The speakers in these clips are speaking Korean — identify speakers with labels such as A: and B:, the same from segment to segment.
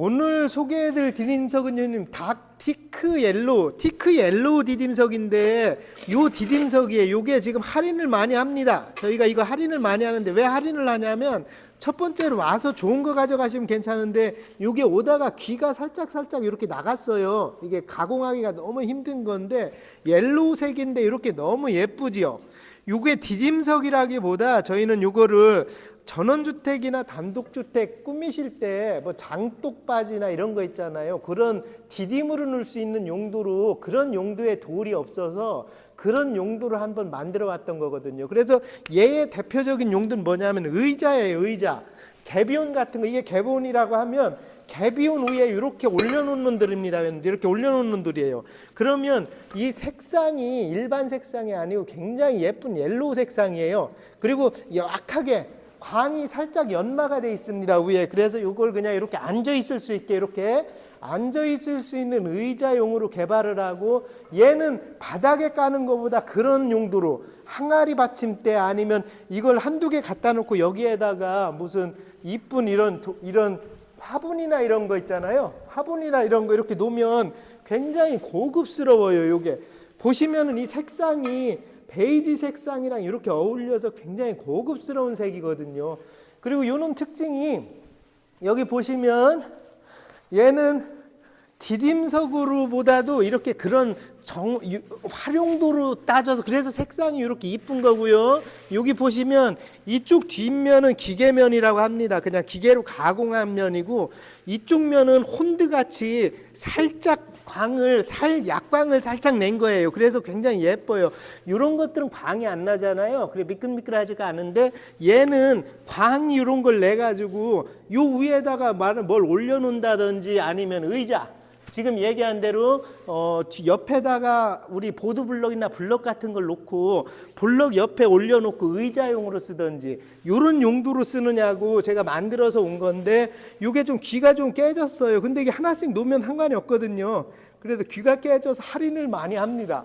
A: 오늘 소개해드릴 디딤석은요, 닭 티크 옐로우, 티크 옐로우 디딤석인데 요 디딤석이에요. 요게 지금 할인을 많이 합니다. 저희가 이거 할인을 많이 하는데 왜 할인을 하냐면 첫 번째로 와서 좋은 거 가져가시면 괜찮은데 요게 오다가 귀가 살짝 살짝 이렇게 나갔어요. 이게 가공하기가 너무 힘든 건데 옐로우 색인데 이렇게 너무 예쁘지요. 요게 디딤석이라기보다 저희는 요거를 전원주택이나 단독주택 꾸미실 때 뭐 장독바지나 이런 거 있잖아요. 그런 디딤으로 넣을 수 있는 용도로 그런 용도의 돌이 없어서 그런 용도로 한번 만들어 왔던 거거든요. 그래서 얘의 대표적인 용도는 뭐냐면 의자예요, 의자. 개비온 같은 거, 이게 개비온이라고 하면 개비온 위에 이렇게 올려놓는 돌입니다. 이렇게 올려놓는 돌이에요. 그러면 이 색상이 일반 색상이 아니고 굉장히 예쁜 옐로우 색상이에요. 그리고 약하게 광이 살짝 연마가 돼 있습니다 위에 그래서 이걸 그냥 이렇게 앉아 있을 수 있게 이렇게 앉아 있을 수 있는 의자용으로 개발을 하고 얘는 바닥에 까는 것보다 그런 용도로 항아리 받침대 아니면 이걸 한두 개 갖다 놓고 여기에다가 무슨 이쁜 이런 도- 이런 화분이나 이런 거 있잖아요 화분이나 이런 거 이렇게 놓으면 굉장히 고급스러워요 요게 보시면은 이 색상이 베이지 색상이랑 이렇게 어울려서 굉장히 고급스러운 색이거든요. 그리고 요놈 특징이 여기 보시면 얘는 디딤석으로보다도 이렇게 그런 정, 유- 활용도로 따져서 그래서 색상이 이렇게 이쁜 거고요. 여기 보시면 이쪽 뒷면은 기계면이라고 합니다. 그냥 기계로 가공한 면이고 이쪽 면은 혼드 같이 살짝 광을 살 약광을 살짝 낸 거예요. 그래서 굉장히 예뻐요. 이런 것들은 광이 안 나잖아요. 그래 미끌미끌하지가 않은데 얘는 광 이런 걸 내 가지고 요 위에다가 말을 뭘 올려놓는다든지 아니면 의자 지금 얘기한 대로 어, 뒤- 옆에다가 우리 보드 블럭이나 블럭 같은 걸 놓고 블럭 옆에 올려놓고 의자용으로 쓰든지 이런 용도로 쓰느냐고 제가 만들어서 온 건데 이게 좀 귀가 좀 깨졌어요. 근데 이게 하나씩 놓으면 상관이 없거든요. 그래도 귀가 깨져서 할인을 많이 합니다.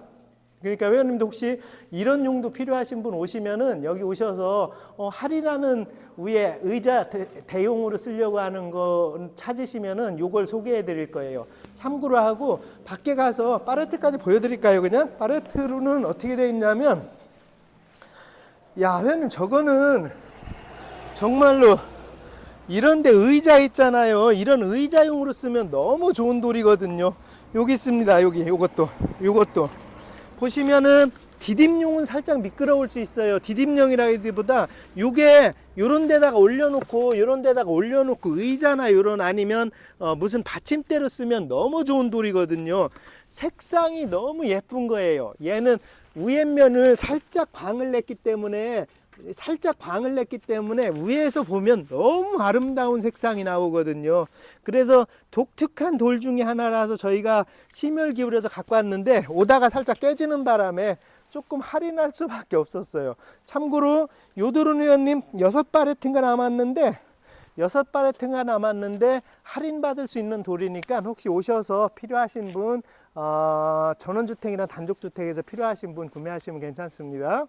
A: 그러니까 회원님도 혹시 이런 용도 필요하신 분 오시면은 여기 오셔서 어, 할인하는 위에 의자 대, 용으로 쓰려고 하는 거 찾으시면은 요걸 소개해 드릴 거예요. 참고로 하고 밖에 가서 파레트까지 보여드릴까요? 그냥 파레트로는 어떻게 돼 있냐면 야 회원님 저거는 정말로 이런데 의자 있잖아요. 이런 의자용으로 쓰면 너무 좋은 돌이거든요. 여기 있습니다. 여기 요것도 요것도 보시면은 디딤용은 살짝 미끄러울 수 있어요. 디딤용이라기보다 요게 요런 데다가 올려놓고 요런 데다가 올려놓고 의자나 요런 아니면 어 무슨 받침대로 쓰면 너무 좋은 돌이거든요. 색상이 너무 예쁜 거예요. 얘는 위에 면을 살짝 광을 냈기 때문에 살짝 광을 냈기 때문에 위에서 보면 너무 아름다운 색상이 나오거든요. 그래서 독특한 돌 중에 하나라서 저희가 심혈 기울여서 갖고 왔는데 오다가 살짝 깨지는 바람에 조금 할인할 수밖에 없었어요. 참고로 요도른 의원님 여섯 바레트가 남았는데 여섯 바레트가 남았는데 할인 받을 수 있는 돌이니까 혹시 오셔서 필요하신 분 어, 전원주택이나 단독주택에서 필요하신 분 구매하시면 괜찮습니다.